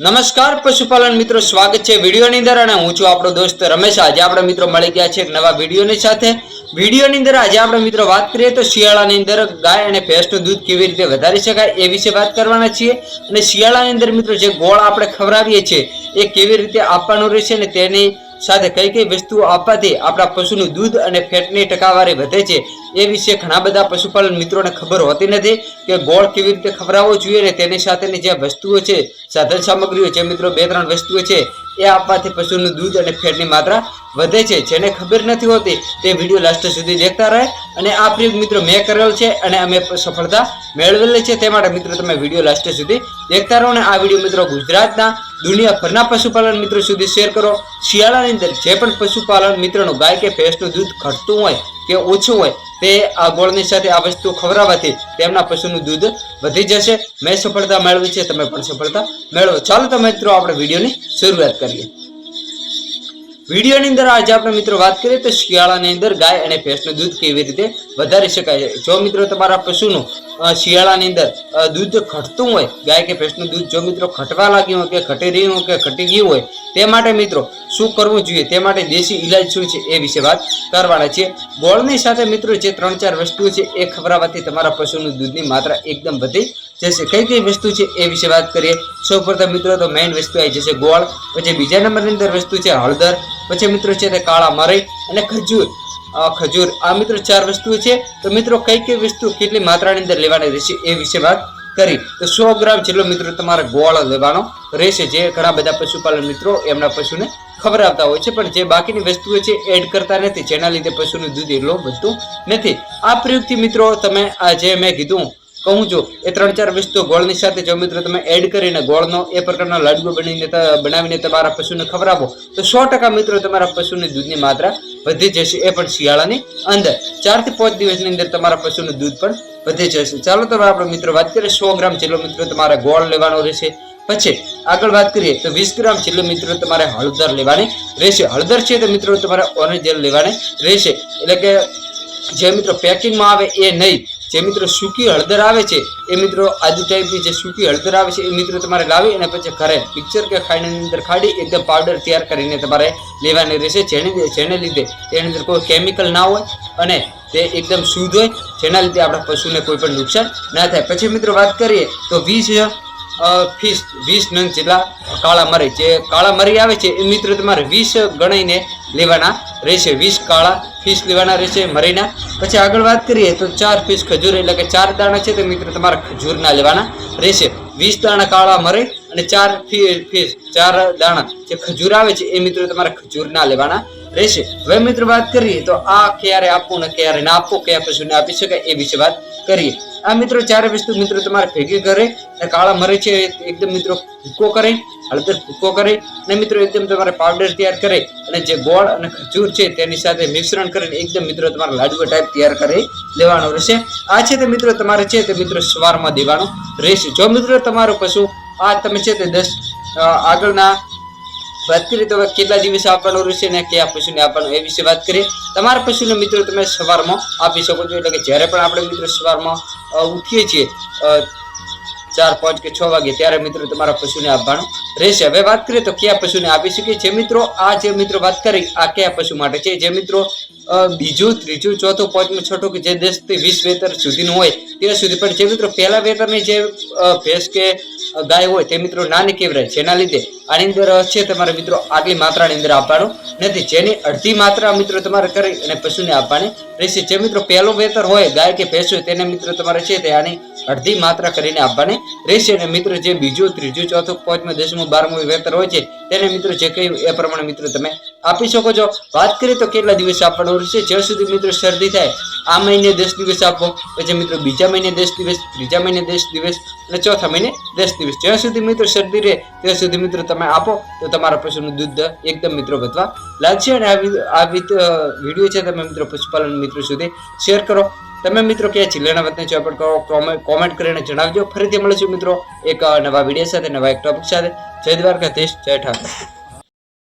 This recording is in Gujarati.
નમસ્કાર, પશુપાલન મિત્રો, સ્વાગત છે વિડીયોની અંદર અને હું છું આપણો દોસ્ત રમેશ. આજે આપણે મિત્રો મળી ગયા છે એક નવા વિડીયોની સાથે. વિડીયોની અંદર આજે આપણે મિત્રો વાત કરીએ તો શિયાળાની અંદર ગાય અને ભેંસનું દૂધ કેવી રીતે વધારી શકાય એ વિશે વાત કરવાના છીએ. અને શિયાળાની અંદર મિત્રો જે ગોળ આપણે ખવડાવીએ છીએ એ કેવી રીતે આપવાનું રહેશે ને તેની સાથે કઈ કઈ વસ્તુઓ આપવાથી આપણા પશુનું દૂધ અને ફેટની ટકાવારી વધે છે એ વિશે ઘણા બધા પશુપાલન મિત્રોને ખબર હોતી નથી કે ગોળ કેવી રીતે ખવડાવવો જોઈએ ને તેની સાથેની જે વસ્તુઓ છે, સાધન સામગ્રીઓ જે મિત્રો, બે ત્રણ વસ્તુઓ છે, એ આપવાથી પશુનું દૂધ અને ફેટની માત્રા વધે છે. જેને ખબર નથી હોતી, તે વીડિયો લાસ્ટ સુધી દેખતા રહે અને આ પ્રયોગ મિત્રો મેં કરેલ છે અને અમે સફળતા મેળવેલી છે. તે માટે, મિત્રો, તમે વીડિયો લાસ્ટ સુધી દેખતા રહો અને આ વીડિયો, મિત્રો, ગુજરાતના દુનિયાભરના પશુપાલન મિત્રો સુધી શેર કરો. શિયાળાની અંદર જે પણ પશુપાલન મિત્રોનું ગાય કે ભેંસનું દૂધ ઘટતું હોય કે ઓછું હોય, તે આ ગોળની સાથે આ વસ્તુ ખવડાવવાથી તેમના પશુનું દૂધ વધી જશે. મેં સફળતા મેળવી છે, તમે પણ સફળતા મેળવો. ચાલો તો મિત્રો, આપણે વિડીયોની શરૂઆત કરીએ. વિડીયોની અંદર આજે આપણે મિત્રો વાત કરીએ તો શિયાળાની અંદર ગાય અને ભેંસનું દૂધ કેવી રીતે વધારી શકાય છે? જો મિત્રો તમારા પશુનું શિયાળાની અંદર દૂધ ઘટતું હોય, ગાય કે ભેંસનું દૂધ જો મિત્રો ઘટવા લાગ્યું હોય કે ઘટી રહ્યું હોય કે ઘટી ગયું હોય, તે માટે મિત્રો શું કરવું જોઈએ? તે માટે દેશી ઇલાજ શું છે એ વિશે વાત કરવાના છે ગોળની સાથે મિત્રો જે ત્રણ ચાર વસ્તુઓ છે એ ખવડાવવાથી તમારા પશુનું દૂધની માત્રા એકદમ વધી જશે. કઈ કઈ વસ્તુ છે એ વિશે વાત કરીએ? સૌ પ્રથમ મિત્રો તો મેઇન વસ્તુ આવી જશે ગોળ, પછી બીજા નંબરની અંદર વસ્તુ છે હળદર, પછી મિત્રો છે તે કાળા મરઈ અને ખજૂર. ખજૂર, આ મિત્રો ચાર વસ્તુઓ છે. તો મિત્રો, કઈ કઈ વસ્તુ કેટલી માત્રાની અંદર લેવાની રહેશે એ વિશે વાત કરી. તો સો ગ્રામ જેટલો મિત્રો તમારે ગોળ લેવાનો રહેશે. જે ઘણા બધા પશુપાલન મિત્રો એમના પશુને ખવડાવતા હોય છે. પણ જે બાકીની વસ્તુઓ છે, એડ કરતા નથી. જેના લીધે પશુનું દૂધ એટલું વધતું નથી. આ પ્રયોગથી મિત્રો, તમે આ જે મેં કીધું, કહું છું, એ ત્રણ ચાર વસ્તુઓ ગોળની સાથે જો મિત્રો તમે એડ કરીને ગોળનો એ પ્રકારના લાડુ બનીને બનાવીને તમારા પશુને ખવડાવો, તો સો ટકા મિત્રો તમારા પશુની દૂધની માત્રા વધી જશે એ પણ શિયાળાની અંદર. ચારથી પાંચ દિવસની અંદર તમારા પશુનું દૂધ પણ વધી જશે ચાલો તો આપણે મિત્રો વાત કરીએ સો ગ્રામ જેટલો મિત્રો તમારે ગોળ લેવાનો રહેશે. પછી આગળ વાત કરીએ તો વીસ ગ્રામ જેટલો મિત્રો તમારે હળદર લેવાની રહેશે. હળદર છે તો મિત્રો તમારે ઓરેન્જ જેલ લેવાની રહેશે. એટલે કે જે મિત્રો પેકિંગમાં આવે એ નહીં. જે મિત્રો સૂકી હળદર આવે છે, એ મિત્રો આદુ ટાઈપની જે સૂકી હળદર આવે છે, એ મિત્રો તમારે લાવી અને પછી ઘરે પિક્ચર કે ખાંડની અંદર ખાડી એકદમ પાવડર તૈયાર કરીને તમારે લેવાની રહેશે. જેને જેને લીધે તેની અંદર કોઈ કેમિકલ ના હોય અને તે એકદમ શુદ્ધ હોય, જેના લીધે આપણા પશુને કોઈ પણ નુકસાન ના થાય. પછી મિત્રો વાત કરીએ તો વીસ ફીસ વીસ નંગ જેટલા કાળા મરી જે કાળા મરી આવે છે, એ મિત્રો તમારે વીસ ગણાઈને લેવાના રહેશે. વીસ કાળા ફીસ લેવાના રહેશે મરીના. પછી આગળ વાત કરીએ તો ચાર ફીસ ખજૂર એટલે કે ચાર દાણા છે. તો મિત્રો, તમારે ખજૂરના લેવાના રહેશે. વીસ દાણા કાળા મરી અને ચાર ફીસ ચાર દાણા જે ખજૂર આવે છે, એ મિત્રો તમારે ખજૂરના લેવાના રહેશે. હવે મિત્રો વાત કરીએ તો આ ક્યારે આપવું ને ક્યારે ના આપવું કયા પશુને આપી શકાય એ વિશે વાત કરીએ. આ મિત્રો ચારે વસ્તુ મિત્રો તમારે ભેગી કરે અને કાળા મરે છે એકદમ મિત્રો ભૂકો કરે, હળદર ભૂકો કરે અને મિત્રો એકદમ તમારે પાવડર તૈયાર કરે અને જે ગોળ અને ખજૂર છે તેની સાથે મિશ્રણ કરીને એકદમ મિત્રો તમારે લાડવો ટાઈપ તૈયાર કરી લેવાનો રહેશે. આ છે તે મિત્રો તમારે છે તે મિત્રો સવારમાં દેવાનો રહેશે. જો મિત્રો તમારો પશુ આ તમે છે તે દસ આગળના વાત કરીએ તો કેટલા દિવસે આપવાનું રહેશે ને કયા પશુને આપવાનું, એ વિશે વાત કરીએ. તમારા પશુને મિત્રો તમે સવારમાં આપી શકો છો, એટલે કે જ્યારે પણ આપણે મિત્રો સવારમાં ઉઠીએ છીએ ચાર, પાંચ કે છ વાગે, ત્યારે મિત્રો તમારા પશુને આપવાનું રહેશે. હવે વાત કરીએ તો કયા પશુને આપી શકીએ? જે મિત્રો, આ જે મિત્રો વાત કરી, આ કયા પશુ માટે છે? જે મિત્રો બીજું, ત્રીજું, ચોથું, પાંચમું, છઠ્ઠું કે જે દસથી વીસ વેતર સુધીનું હોય, ત્યાં સુધી પણ જે મિત્રો પહેલાં વેતરની જે ભેંસ કે ગાય હોય તે મિત્રો નાની કેવરાય જેના લીધે આની અંદર છે, તમારે મિત્રો આટલી માત્રાની અંદર આપવાનું નથી. જેની અડધી માત્રા મિત્રો તમારે કરી અને પશુને આપવાની રહેશે. જે મિત્રો પહેલો વેતર હોય, ગાય કે ભેંસ હોય, તેને મિત્રો તમારે છે તે આની અડધી માત્રા કરીને આપવાની રહેશે. અને મિત્રો જે બીજું, ત્રીજું, ચોથું, પાંચમું, દસમું, બારમું વેતર હોય છે, તેને મિત્રો જે કહ્યું એ પ્રમાણે મિત્રો તમે આપી શકો છો. વાત કરીએ તો કેટલા દિવસ આપવાનું રહેશે જ્યાં સુધી મિત્રો શરદી થાય, આ મહિને દસ દિવસ આપો. પછી મિત્રો બીજા મહિને દસ દિવસ, ત્રીજા મહિને દસ દિવસ અને ચોથા મહિને દસ દિવસ. જ્યાં સુધી મિત્રો શરદી રહે, ત્યાં સુધી મિત્રો તમે આપો. તો તમારા પશુનું દૂધ એકદમ મિત્રો વધવા લાગશે અને આ વીડિયો છે તમે મિત્રો પશુપાલન મિત્રો સુધી શેર કરો. તમે મિત્રો ક્યાં જિલ્લાના વતની છો, પણ કરો કોમેન્ટ કરીને જણાવજો. ફરીથી મળીશું મિત્રો એક નવા વીડિયો સાથે, નવા એક ટોપિક સાથે. જય દ્વારકાધીશ, જય ઠાકર.